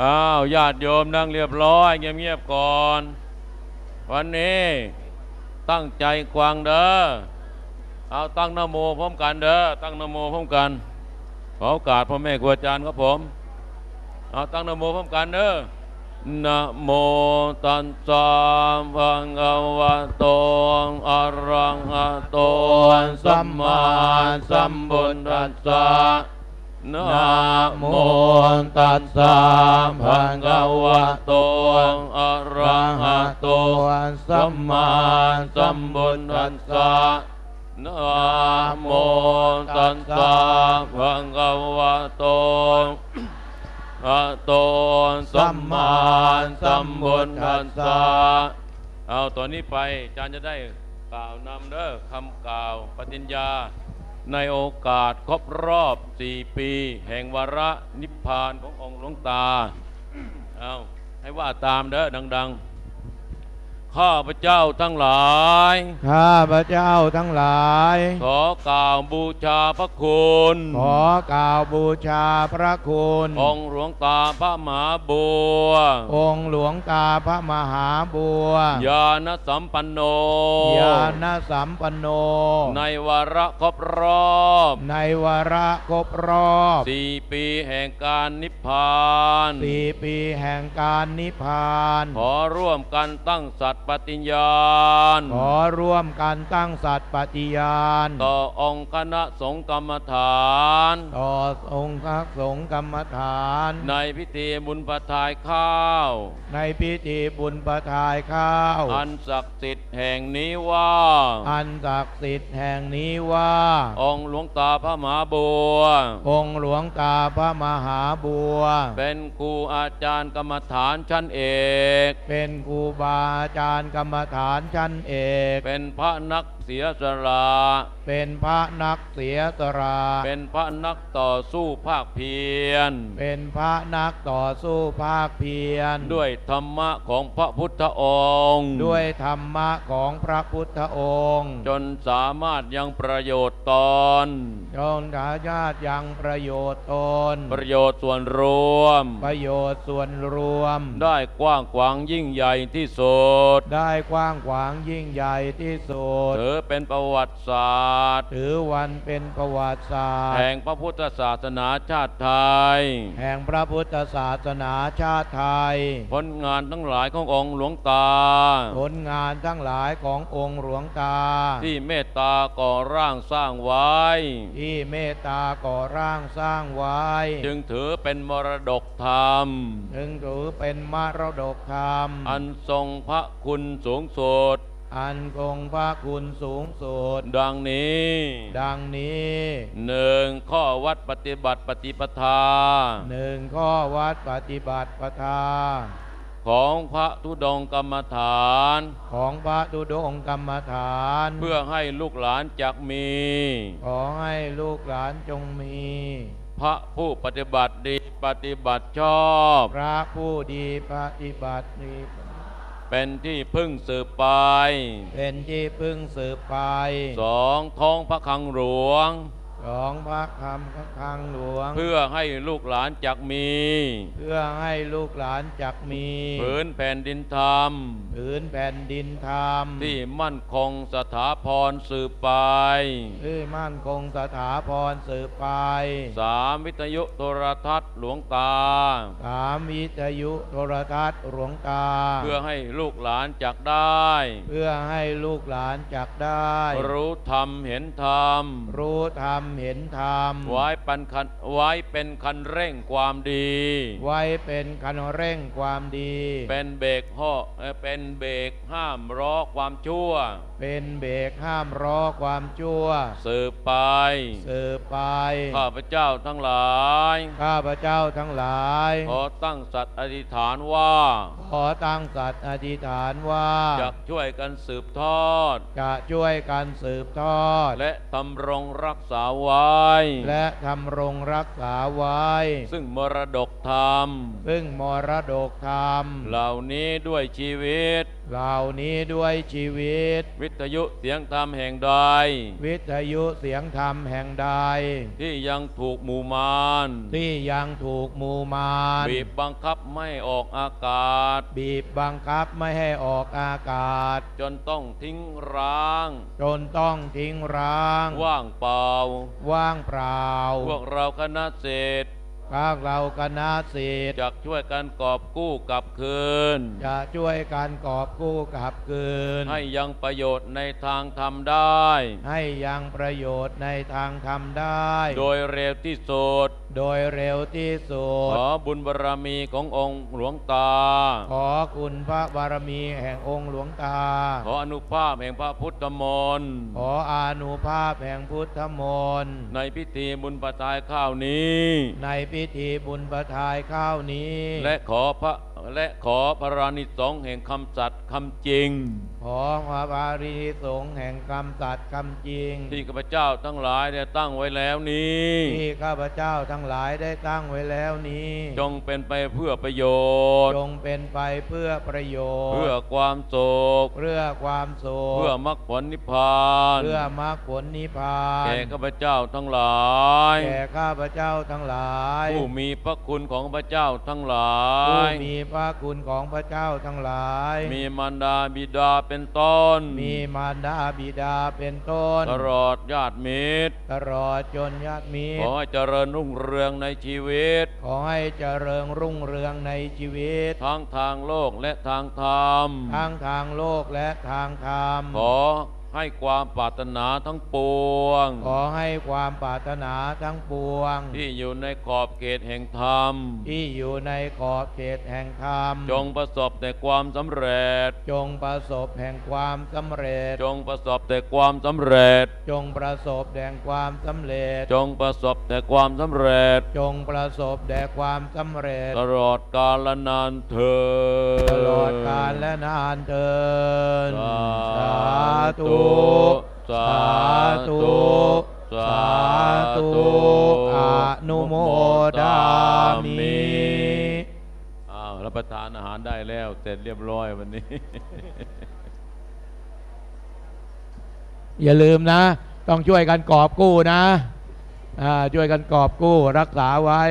อ้าวญาติโยมนั่งเรียบร้อยเงียบๆก่อน วันนี้ตั้งใจกวางเด้อเอาตั้งนโมพร้อมกันเด้อตั้งนโมพร้อมกันขอโอกาสพ่อแม่ครูอาจารย์ครับผมเอาตั้งนโมพร้อมกันเด้อนะโมตัสสะภะคะวะโตอะระหะโตสัมมาสัมพุทธัสสะนะโม ตัตัสสะภะคะวะโตอะระหะโตโตสัสมมาสัมพุทธัสสสะสะนะโมตัสสะภะคะวะโตอะโตสัมมาสัมพุทธัสสะเอาตอนนี้ไปอาจารย์จะได้กล่าวนำเด้อคำกล่าวปฏิญญา ในโอกาสครบรอบ 4 ปี แห่งวาระนิพพานขององค์หลวงตา เอาให้ว่าตามเด้อดัง ๆ ข้าพเจ้าทั้งหลาย ข้าพระเจ้าทั้งหลาย ขอกล่าวบูชาพระคุณ ขอกล่าวบูชาพระคุณ องค์หลวงตาพระมหาบัว องค์หลวงตาพระมหาบัว ญาณสัมปันโน ญาณสัมปันโน ในวาระครบรอบ ในวาระครบรอบสี่ปีแห่งการนิพพานสี่ปีแห่งการนิพพาน ขอร่วมกันตั้งสัตย์ปฏิญญาณ ขอร่วมกันตั้งสัตย์ปฏิญาณ ต่อองค์คณะสงฆ์กรรมฐาน ต่อองค์พระสงฆ์กรรมฐาน ในพิธีบุญประทายข้าว ในพิธีบุญประทายข้าว อันศักดิ์สิทธิ์ แห่งนี้ว่า อันศักดิ์สิทธิ์แห่งนี้ว่า องค์หลวงตาพระมหาบัว องค์หลวงตาพระมหาบัว เป็นครูอาจารย์กรรมฐานชั้นเอก เป็นครูบาอาจารย์กรรมฐานชั้นเอก เป็นพระนัก เสียสละ เป็นพระนักเสียสละ เป็นพระนักต่อสู้ภาคเพียร เป็นพระนักต่อสู้ภาคเพียร ด้วยธรรมะของพระพุทธองค์ ด้วยธรรมะของพระพุทธองค์ จนสามารถยังประโยชน์ตนจงกาญาติยังประโยชน์ตน ประโยชน์ส่วนรวม ประโยชน์ส่วนรวม ได้กว้างขวางยิ่งใหญ่ที่สุด ได้กว้างขวางยิ่งใหญ่ที่สุดถือเป็นประวัติศาสตร์ ถือวันเป็นประวัติศาสตร์ แห่งพระพุทธศาสนาชาติไทย แห่งพระพุทธศาสนาชาติไทย ผลงานทั้งหลายขององค์หลวงตา ผลงานทั้งหลายขององค์หลวงตา ที่เมตตาก่อร่างสร้างไว้ ที่เมตตาก่อร่างสร้างไว้ จึงถือเป็นมรดกธรรม จึงถือเป็นมรดกธรรม อันทรงพระคุณสูงสุด อันคงพระคุณสูงสุด ดังนี้ ดังนี้หนึ่งข้อวัดปฏิบัติปฏิปทาหนึ่งข้อวัดปฏิบัติปทา ของพระธุดงค์กรรมฐาน ของพระดุดงค์กรรมฐาน เพื่อให้ลูกหลานจักมี ขอให้ลูกหลานจงมี พระผู้ปฏิบัติดีปฏิบัติชอบ พระผู้ดีปฏิบัติดี เป็นที่พึ่งสืบไป เป็นที่พึ่งสืบไป สองท้องพระคลังหลวง ของพระคำพระคลังหลวง เพื่อให้ลูกหลานจักมี เพื่อให้ลูกหลานจักมีผืนแผ่นดินธรรมผืนแผ่นดินธรรม ที่มั่นคงสถาพรสืบไปที่มั่นคงสถาพรสืบไปสามวิทยุโทรทัศน์หลวงตาสามวิทยุโทรทัศน์หลวงตา เพื่อให้ลูกหลานจักได้ เพื่อให้ลูกหลานจักได้ รู้ธรรมเห็นธรรมรู้ธรรมเห็นธรรม ไว้ปันคันไว้เป็นคันเร่งความดี ไว้เป็นคันเร่งความดี เป็นเบรกห่อเอ่อเป็นเบรกห้ามล้อความชั่ว เป็นเบรกห้ามล้อความชั่ว สืบไป สืบไป ข้าพเจ้าทั้งหลาย ข้าพเจ้าทั้งหลาย ขอตั้งสัตย์อธิษฐานว่าขอตั้งสัตย์อธิษฐานว่า จะช่วยกันสืบทอด จะช่วยกันสืบทอด และทำรงรักษาไว้ และทำรงรักษาไว้ ซึ่งมรดกธรรม ซึ่งมรดกธรรม เหล่านี้ด้วยชีวิต เหล่านี้ด้วยชีวิต วิทยุเสียงธรรมแห่งใด วิทยุเสียงธรรมแห่งใด ที่ยังถูกหมู่มาร ที่ยังถูกหมูมารบีบบังคับไม่ออกอากาศ บีบบังคับไม่ให้ออกอากาศ จนต้องทิ้งร้าง จนต้องทิ้งร้าง ว่างเปล่าว่างเปล่า พวกเราคณะเศรษ พวกเราคณะศิษย์จะช่วยกันกอบกู้กลับคืน จะช่วยการกอบกู้กลับคืน ให้ยังประโยชน์ในทางธรรมได้ ให้ยังประโยชน์ในทางธรรมได้ โดยเร็วที่สุดโดยเร็วที่สุขดอบุญบารรมีขององค์หลวงตา ขอคุณพระบารมีแห่งองค์หลวงตา ขออนุภาพแห่งพระพุทธมนต์ขออานุภาพแห่งพุทธมนต์ในพิธีบุญประทายข้าวนี้ ในพิิธีบุญประทายข้าวนี้ และขอพระ และขอพระรานิสงส์แห่งคำสัตย์คำจริง ขอพระบารีสงฆ์แห่งคำสัตย์คำจริง ที่ข้าพเจ้าทั้งหลายได้ตั้งไว้แล้วนี้ที่ข้าพเจ้าทั้งหลายได้ตั้งไว้แล้วนี้ จงเป็นไปเพื่อประโยชน์ จงเป็นไปเพื่อประโยชน์ เพื่อความสุขเพื่อความสุขเพื่อมรรคผลนิพพาน เพื่อมรรคผลนิพพานแก่ข้าพเจ้าทั้งหลายแก่ข้าพเจ้าทั้งหลาย ผู้มีพระคุณของพระเจ้าทั้งหลาผู้ยมีพระคุณของพระเจ้าทั้งหลาย มีมารดาบิดาเป็นต้น มีมารดาบิดาเป็นต้น ตลอดญาติมิตร ตลอดจนญาติมิขตอรให้เจริญรุ่งเรืองในชีวิต ขอให้เจริญรุ่งเรืองในชีวิต ทั้งทางโลกและทางธรรม ทั้งทางโลกและทางธรรม ขอ ให้ความปรารถนาทั้งปวง ขอให้ความปรารถนาทั้งปวง ที่อยู่ในขอบเขตแห่งธรรม ที่อยู่ในขอบเขตแห่งธรรม จงประสบแต่ความสำเร็จ จงประสบแห่งความสำเร็จ จงประสบแต่ความสำเร็จ จงประสบแห่งความสำเร็จ จงประสบแต่ความสำเร็จ จงประสบแด่ความสำเร็จ ตลอดกาลนานเธอญตลอดกาลและนานเทินสาธุสาธุสาธุอนุโมดามิอ้าวรับประทานอาหารได้แล้วเสร็จเรียบร้อยวันนี้ อย่าลืมนะ ต้องช่วยกันกอบกู้นะอ่าช่วยกันกอบกู้รักษาไว้